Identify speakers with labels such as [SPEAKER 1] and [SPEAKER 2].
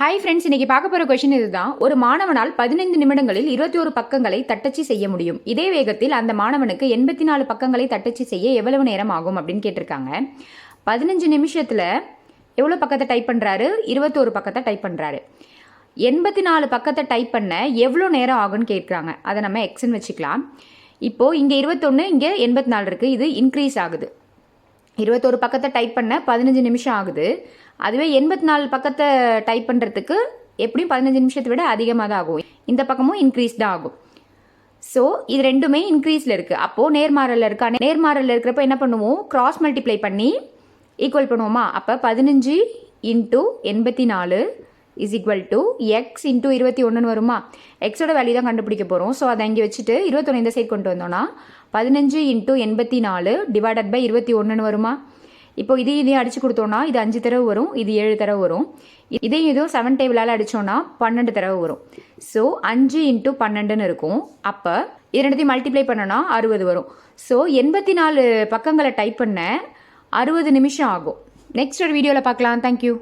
[SPEAKER 1] Hi friends இன்னைக்கு பார்க்க போகிற கொஷின் இதுதான். ஒரு மாணவனால் பதினைந்து நிமிடங்களில் இருபத்தி ஒரு பக்கங்களை தட்டச்சு செய்ய முடியும். இதே வேகத்தில் அந்த மாணவனுக்கு எண்பத்தி நாலு பக்கங்களை தட்டச்சு செய்ய எவ்வளவு நேரம் ஆகும் அப்படின்னு கேட்டிருக்காங்க. பதினஞ்சு நிமிஷத்தில் எவ்வளோ பக்கத்தை டைப் பண்ணுறாரு இருபத்தோரு பக்கத்தை டைப் பண்ணுறாரு எண்பத்தி நாலு பக்கத்தை டைப் பண்ண எவ்வளோ நேரம் ஆகும்னு கேட்குறாங்க. அதை நம்ம எக்ஸ்ன்னு வச்சுக்கலாம். இப்போது இங்கே இருபத்தொன்று இங்கே எண்பத்தி நாலு இருக்குது இது இன்க்ரீஸ் ஆகுது. இருபத்தோரு பக்கத்தை டைப் பண்ண பதினஞ்சு நிமிஷம் ஆகுது. அதுவே எண்பத்தி நாலு பக்கத்தை டைப் பண்ணுறதுக்கு எப்படியும் பதினஞ்சு நிமிஷத்தை விட அதிகமாக தான் ஆகும். இந்த பக்கமும் இன்க்ரீஸ் தான் ஆகும். ஸோ இது ரெண்டுமே இன்க்ரீஸில் இருக்குது அப்போது நேர்மாறலில் இருக்கா? நேர்மாறலில் இருக்கிறப்ப என்ன பண்ணுவோம்? கிராஸ் மல்டிப்ளை பண்ணி ஈக்குவல் பண்ணுவோமா? அப்போ பதினஞ்சு இன்ட்டு எண்பத்தி நாலு is equal to X into இருபத்தி ஒன்றுன்னு வருமா? எக்ஸோட வேல்யூ தான் கண்டுபிடிக்க போகிறோம் ஸோ அதை இங்கே வச்சுட்டு இருபத்தொன்று இந்த சைட் கொண்டு வந்தோன்னா பதினஞ்சு இன்ட்டு எண்பத்தி நாலு டிவைடட் பை இருபத்தி ஒன்றுன்னு வருமா? இப்போ இதையும் இதையும் அடிச்சு கொடுத்தோன்னா இது அஞ்சு தடவை வரும் இது ஏழு தடவை வரும். இதையும் இதுவும் செவன் டேபிளால் அடித்தோன்னா பன்னெண்டு தடவை வரும். ஸோ அஞ்சு இன்ட்டு பன்னெண்டுன்னு இருக்கும். அப்போ இது ரெண்டுத்தையும் மல்டிப்ளை பண்ணோன்னா அறுபது வரும். ஸோ எண்பத்தி நாலு பக்கங்களை டைப் பண்ண அறுபது நிமிஷம் ஆகும். நெக்ஸ்ட் ஒரு வீடியோவில் பார்க்கலாம். தேங்க்யூ